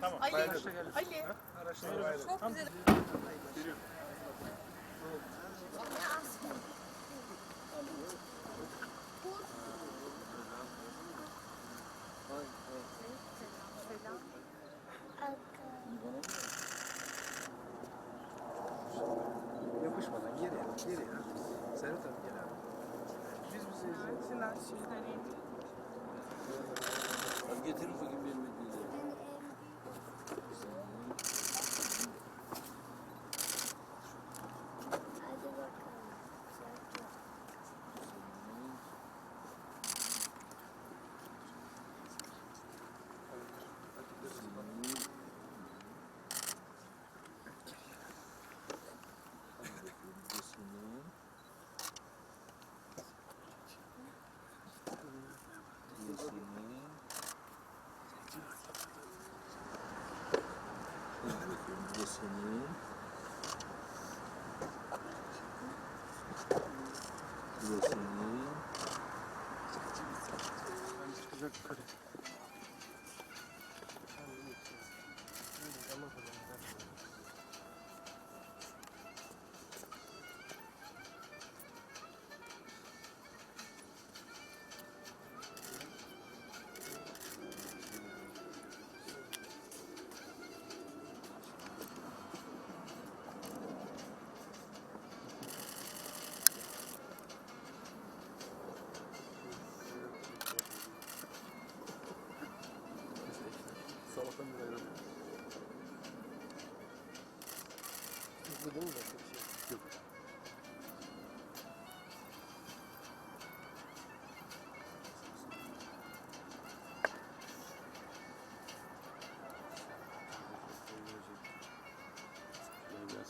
Tamam. Ali, Ali. Çok güzel. Yapışmadan くる。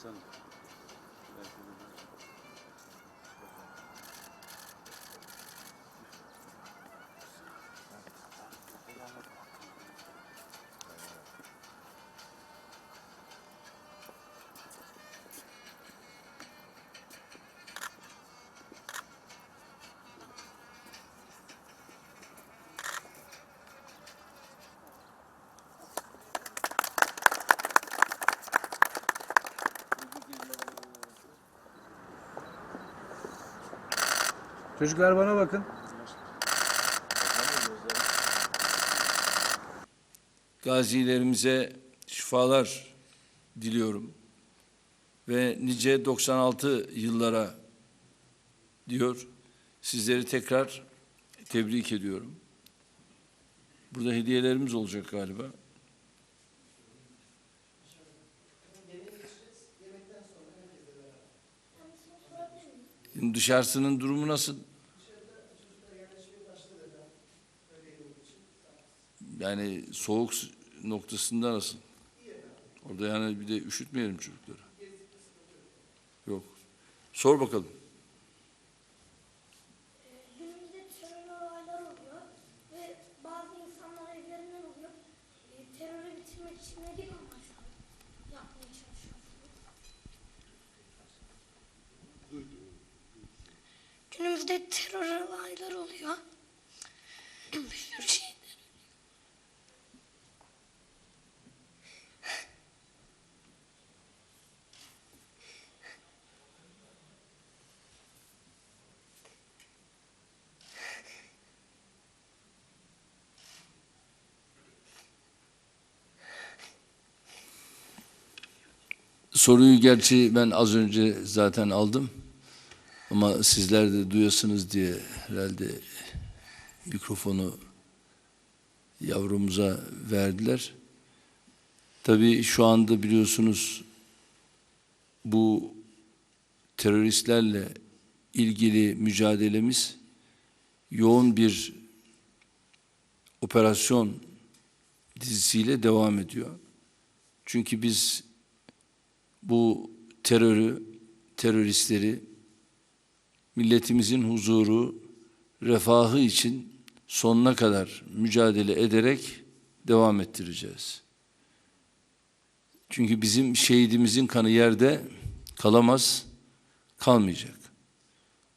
Şuraya Çocuklar bana bakın. Gazilerimize şifalar diliyorum. Ve nice 96 yıllara diyor. Sizleri tekrar tebrik ediyorum. Burada hediyelerimiz olacak galiba. Dışarısının durumu nasıl? Yani soğuk noktasında nasıl? Orada yani bir de üşütmeyelim çocukları. Yok. Sor bakalım. Günümüzde terör olaylar oluyor bazı insanlar evlerinden oluyor. E, terörü bitirmek için ne gibi amaçlar yapmaya çalışıyorsunuz? Günümüzde terör olaylar oluyor. Bir sürü şey. Soruyu gerçi ben az önce zaten aldım. Ama sizler de duyasınız diye herhalde mikrofonu yavrumuza verdiler. Tabii şu anda biliyorsunuz bu teröristlerle ilgili mücadelemiz yoğun bir operasyon dizisiyle devam ediyor. Çünkü biz bu terörü, teröristleri milletimizin huzuru, refahı için sonuna kadar mücadele ederek devam ettireceğiz. Çünkü bizim şehidimizin kanı yerde kalamaz, kalmayacak.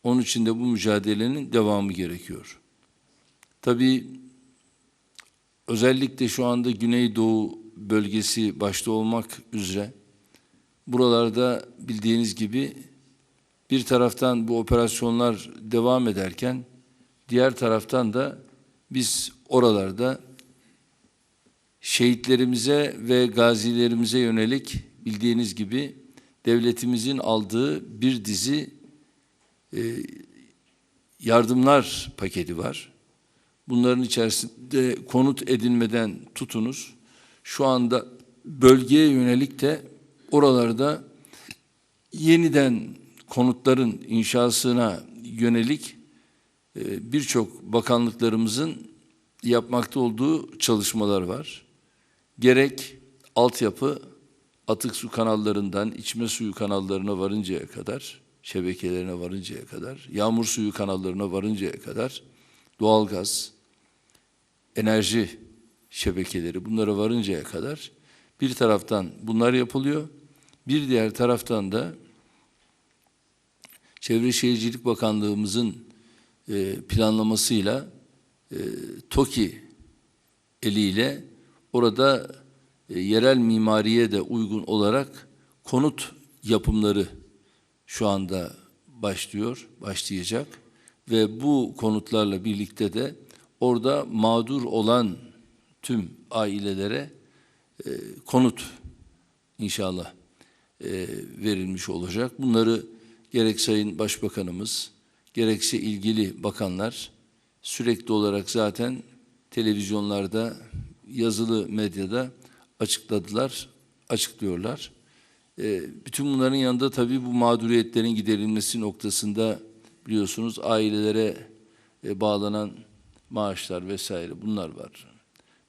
Onun için de bu mücadelenin devamı gerekiyor. Tabii özellikle şu anda Güneydoğu bölgesi başta olmak üzere buralarda bildiğiniz gibi bir taraftan bu operasyonlar devam ederken diğer taraftan da biz oralarda şehitlerimize ve gazilerimize yönelik bildiğiniz gibi devletimizin aldığı bir dizi e, yardımlar paketi var. Bunların içerisinde konut edinmeden tutunuz. Şu anda bölgeye yönelik de oralarda yeniden konutların inşasına yönelik e, birçok bakanlıklarımızın yapmakta olduğu çalışmalar var. Gerek altyapı, atık su kanallarından içme suyu kanallarına varıncaya kadar, şebekelerine varıncaya kadar, yağmur suyu kanallarına varıncaya kadar, doğalgaz, enerji şebekeleri bunlara varıncaya kadar bir taraftan bunlar yapılıyor. Bir diğer taraftan da Çevre Şehircilik Bakanlığımızın e, planlamasıyla e, TOKİ eliyle orada e, yerel mimariye de uygun olarak konut yapımları şu anda başlıyor, başlayacak. Ve bu konutlarla birlikte de orada mağdur olan tüm ailelere e, konut inşallah e, verilmiş olacak. Bunları gerek Sayın Başbakanımız, gerekse ilgili bakanlar sürekli olarak zaten televizyonlarda, yazılı medyada açıkladılar, açıklıyorlar. E, bütün bunların yanında tabii bu mağduriyetlerin giderilmesi noktasında biliyorsunuz ailelere e, bağlanan maaşlar vesaire bunlar var.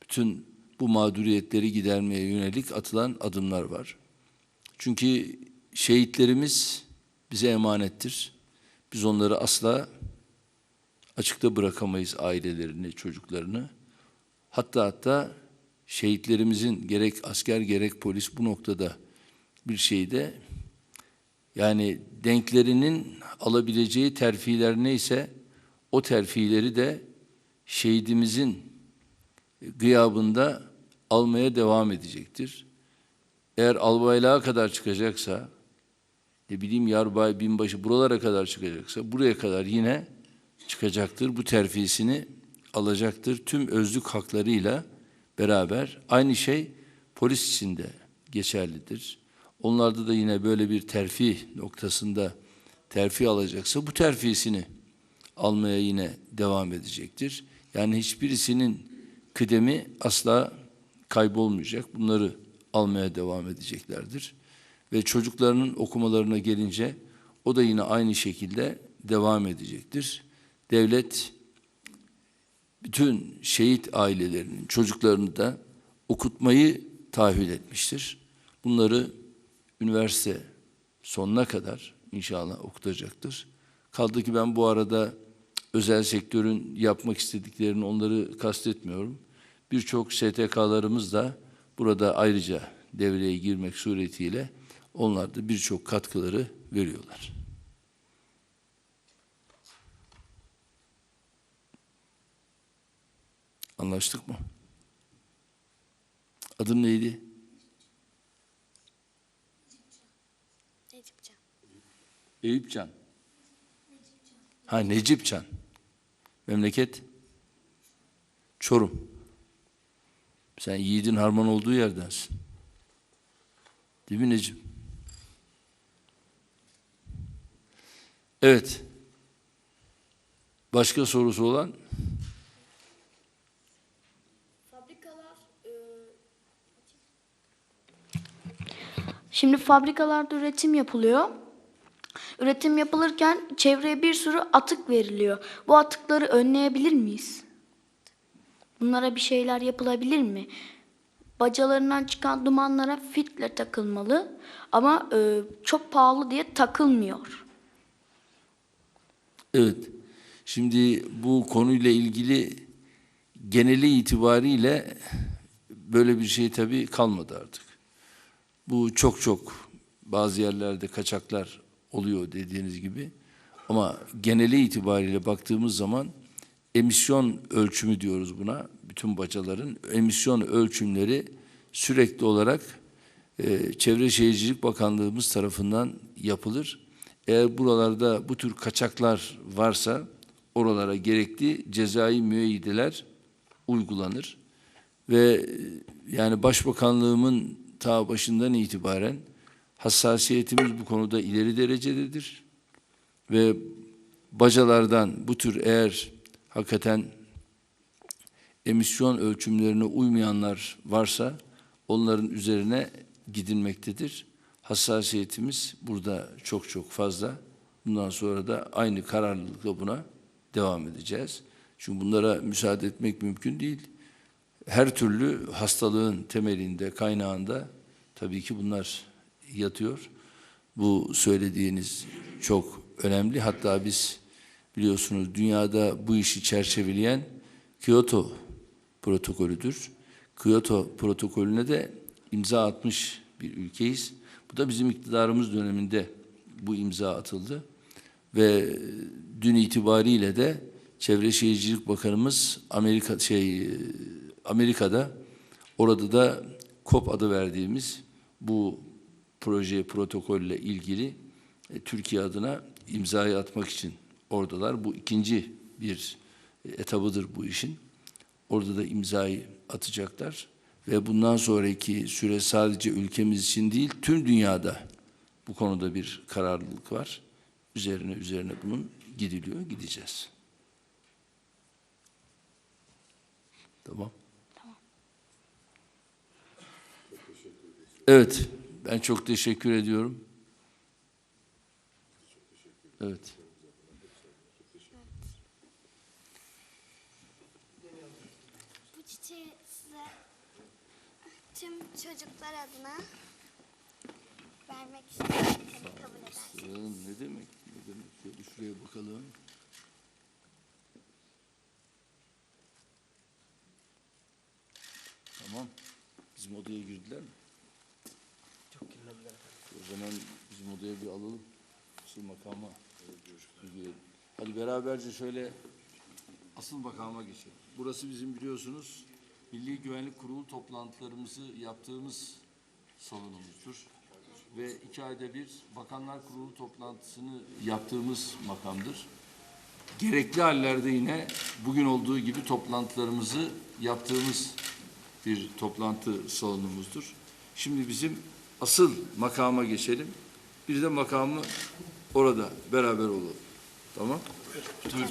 Bütün bu mağduriyetleri gidermeye yönelik atılan adımlar var. Çünkü şehitlerimiz bize emanettir. Biz onları asla açıkta bırakamayız ailelerini, çocuklarını. Hatta hatta şehitlerimizin gerek asker gerek polis bu noktada bir şeyde yani denklerinin alabileceği terfiler neyse o terfileri de şehidimizin gıyabında almaya devam edecektir. Eğer albaylığa kadar çıkacaksa, ne bileyim yarbay, binbaşı buralara kadar çıkacaksa, buraya kadar yine çıkacaktır. Bu terfisini alacaktır. Tüm özlük haklarıyla beraber aynı şey polis için de geçerlidir. Onlarda da yine böyle bir terfi noktasında terfi alacaksa bu terfisini almaya yine devam edecektir. Yani hiçbirisinin kıdemi asla kaybolmayacak. Bunları almaya devam edeceklerdir. Ve çocuklarının okumalarına gelince o da yine aynı şekilde devam edecektir. Devlet bütün şehit ailelerinin çocuklarını da okutmayı taahhüt etmiştir. Bunları üniversite sonuna kadar inşallah okutacaktır. Kaldı ki ben bu arada özel sektörün yapmak istediklerini onları kastetmiyorum. Birçok STK'larımız da burada ayrıca devreye girmek suretiyle onlar da birçok katkıları veriyorlar. Anlaştık mı? Adın neydi? Necipcan. Eyüpcan. Ha Necipcan. Memleket? Çorum. Sen yiğidin harman olduğu yerdensin. Değil mi Necip? Evet. Başka sorusu olan? Fabrikalar e, Şimdi fabrikalarda üretim yapılıyor. Üretim yapılırken çevreye bir sürü atık veriliyor. Bu atıkları önleyebilir miyiz? Bunlara bir şeyler yapılabilir mi? Bacalarından çıkan dumanlara filtre takılmalı ama e, çok pahalı diye takılmıyor. Evet. Şimdi bu konuyla ilgili geneli itibariyle böyle bir şey tabii kalmadı artık. Bu çok çok bazı yerlerde kaçaklar oluyor dediğiniz gibi. Ama geneli itibariyle baktığımız zaman emisyon ölçümü diyoruz buna. Bütün bacaların emisyon ölçümleri sürekli olarak e, Çevre Şehircilik Bakanlığımız tarafından yapılır. Eğer buralarda bu tür kaçaklar varsa oralara gerekli cezai müeyyideler uygulanır ve e, yani Başbakanlığımın ta başından itibaren hassasiyetimiz bu konuda ileri derecededir ve bacalardan bu tür eğer hakikaten emisyon ölçümlerine uymayanlar varsa onların üzerine gidilmektedir. Hassasiyetimiz burada çok çok fazla. Bundan sonra da aynı kararlılıkla buna devam edeceğiz. Çünkü bunlara müsaade etmek mümkün değil. Her türlü hastalığın temelinde, kaynağında tabii ki bunlar yatıyor. Bu söylediğiniz çok önemli. Hatta biz biliyorsunuz dünyada bu işi çerçeveleyen Kyoto protokolüdür. Kyoto protokolüne de imza atmış bir ülkeyiz. Bu da bizim iktidarımız döneminde bu imza atıldı. Ve dün itibariyle de Çevre Şehircilik Bakanımız Amerika şey Amerika'da orada da COP adı verdiğimiz bu proje protokolle ilgili e, Türkiye adına imzayı atmak için oradalar. Bu ikinci bir e, etabıdır bu işin. Orada da imzayı atacaklar ve bundan sonraki süre sadece ülkemiz için değil tüm dünyada bu konuda bir kararlılık var. Üzerine üzerine bunun gidiliyor, gideceğiz. Tamam. Evet, ben çok teşekkür ediyorum. Evet. Bu çiçeği size tüm çocuklar adına Ee, Ne demek? Ne demek? Şöyle şuraya bakalım. Tamam. Bizim odaya girdiler mi? Çok kirlendiler. O zaman bizim odaya bir alalım. Asıl makama. bir girelim. Hadi beraberce şöyle asıl makama geçelim. Burası bizim biliyorsunuz Milli Güvenlik Kurulu toplantılarımızı yaptığımız salonumuzdur. Ve iki ayda bir Bakanlar Kurulu toplantısını yaptığımız makamdır. Gerekli hallerde yine bugün olduğu gibi toplantılarımızı yaptığımız bir toplantı salonumuzdur. Şimdi bizim asıl makama geçelim. Bir de makamı orada beraber olalım. Tamam? Dur.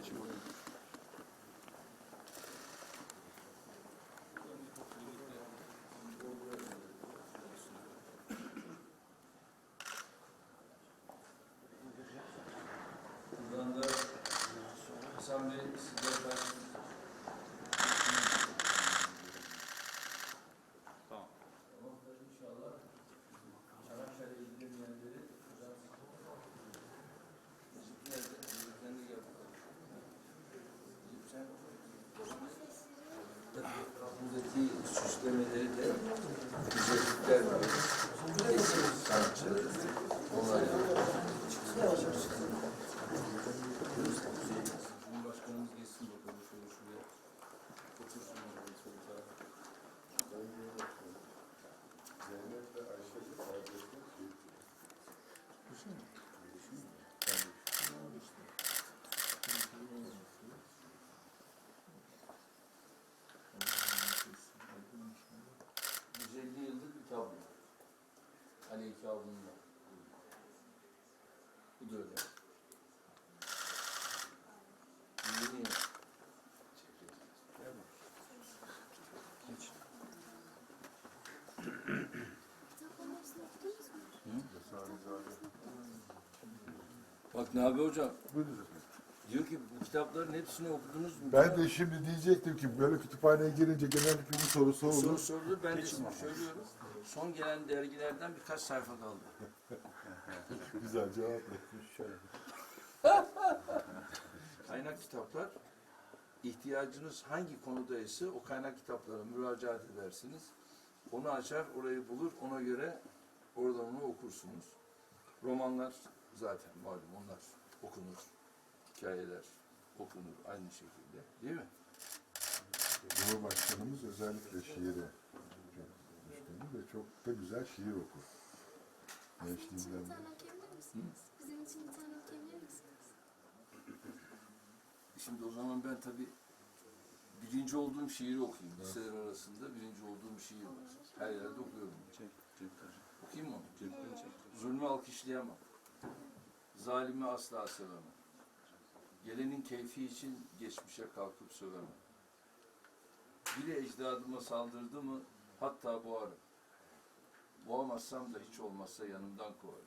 Geçin buraya. Buradan da Hasan Bey size Avlu'nda. Bu da öyle. Yıl. Bak Nabi Hocam diyor ki bu kitapların hepsini okudunuz mu? Ben de şimdi diyecektim ki böyle kütüphaneye girince genellikle bu sorusu Bu soru sorulur. Ben de şimdi söylüyorum. Son gelen dergilerden birkaç sayfa kaldı. Güzel cevap. Kaynak kitaplar ihtiyacınız hangi konudaysa o kaynak kitaplara müracaat edersiniz. Onu açar, orayı bulur, ona göre oradan onu okursunuz. Romanlar zaten malum onlar okunur. Hikayeler okunur aynı şekilde. Değil mi? Cumhurbaşkanımız özellikle şiire çok düşkündü ve çok da güzel şiir okur. Bizim için Gençliğinden bir beri. tane okuyabilir misiniz? Bizim için bir tane okuyabilir misiniz? Şimdi o zaman ben tabii birinci olduğum şiiri okuyayım. Liseler arasında birinci olduğum şiir var. Her yerde okuyorum. Okuyayım mı onu? Zulmü alkışlayamam. Zalimi asla sevemem. Gelenin keyfi için geçmişe kalkıp sövemem. Biri ecdadıma saldırdı mı hatta boğarım. Boğamazsam da hiç olmazsa yanımdan kovarım.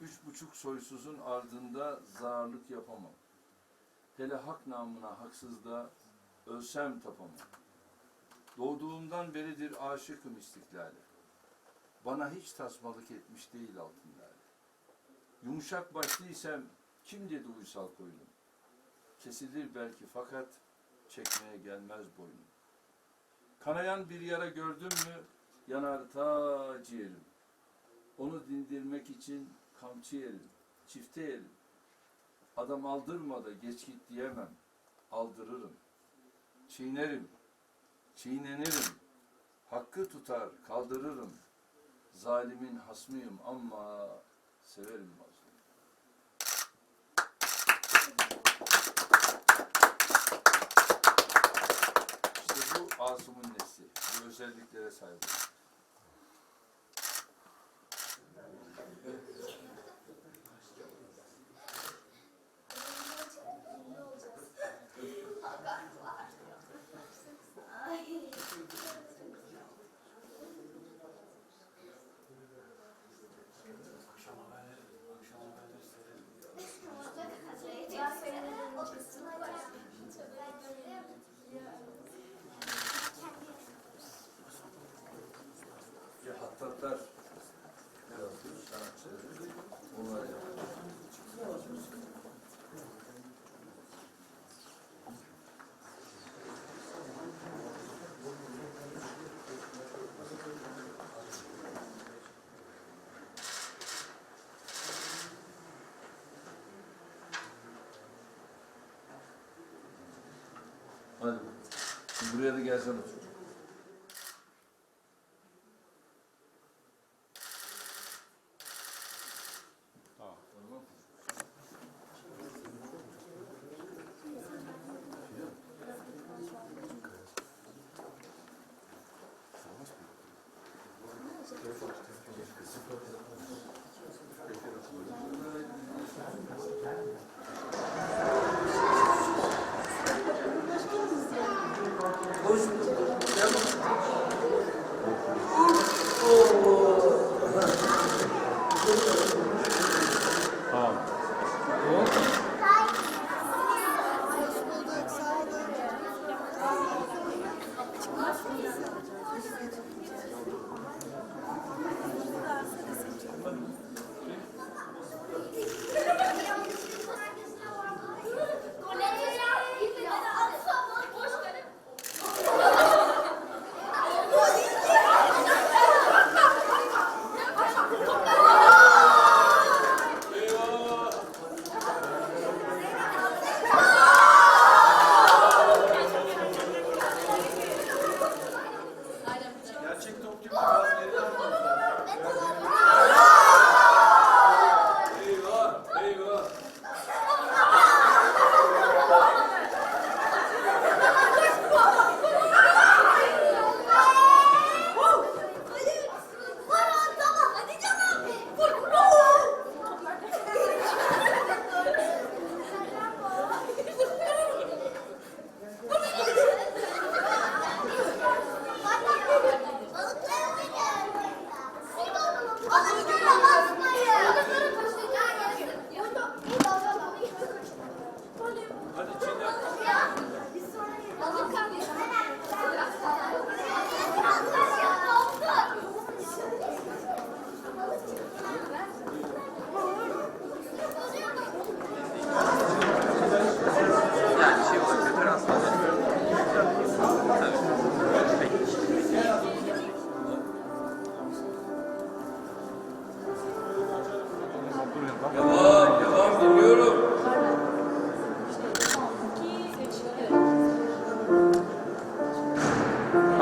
Üç buçuk soysuzun ardında zararlık yapamam. Hele hak namına haksızda ölsem tapamam. Doğduğumdan beridir aşıkım istiklale. Bana hiç tasmalık etmiş değil altın lale. Yumuşak başlıysam kim dedi uysal koynum? Kesilir belki fakat çekmeye gelmez boynum. Kanayan bir yara gördüm mü yanar ta ciğerim. Onu dindirmek için kamçı yerim, çifte yerim. Adam aldırma da geç git diyemem. Aldırırım. Çiğnerim. Çiğnenirim. Hakkı tutar, kaldırırım. Zalimin hasmıyım ama severim mazlumu. İşte bu Asım'ın nesli. Bu özelliklere sahip. Şimdi buraya da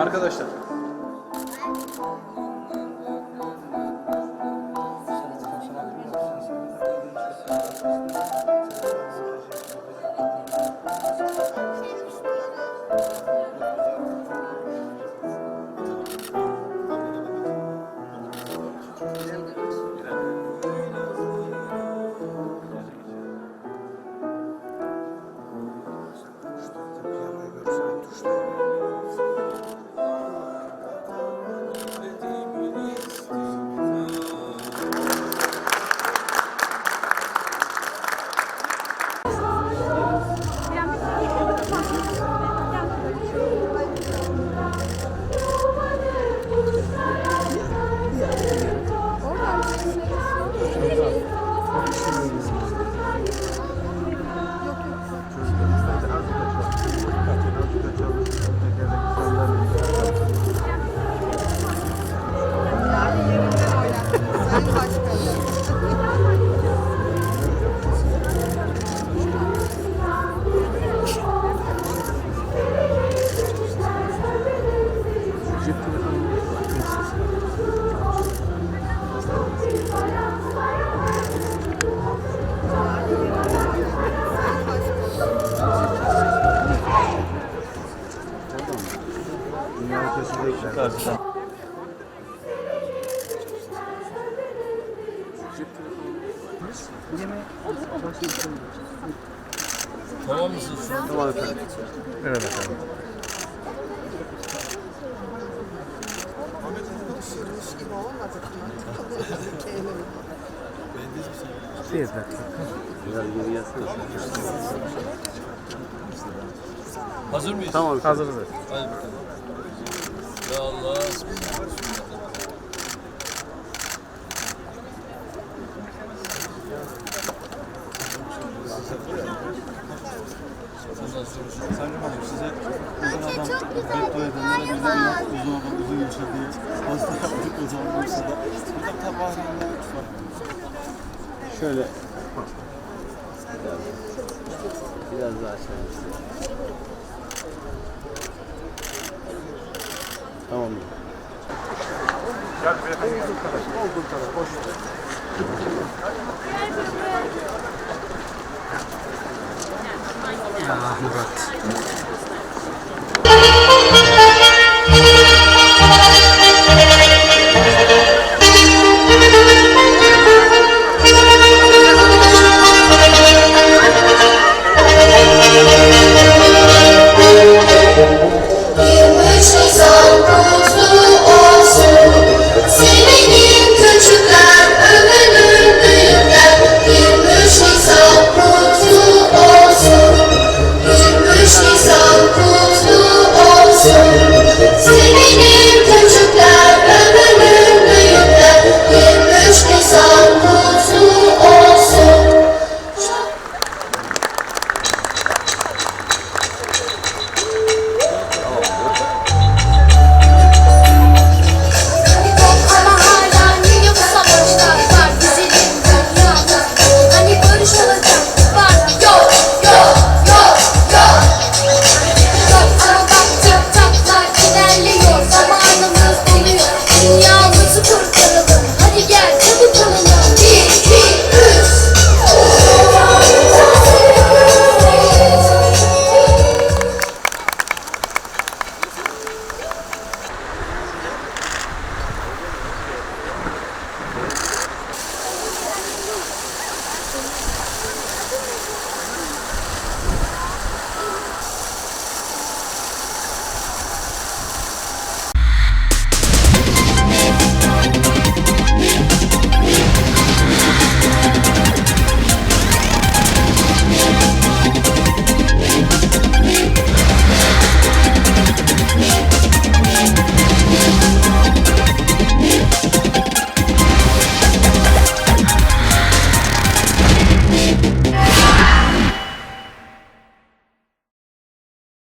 Arkadaşlar. Tamam mısın? Evet efendim. Bir dakika. Hazır mıyız? Tamam hazırız. Hadi bakalım. Allah. Sayın size uzun uzun yaşa diye. Şöyle biraz daha aşağı. Tamam mı? Ya Murat.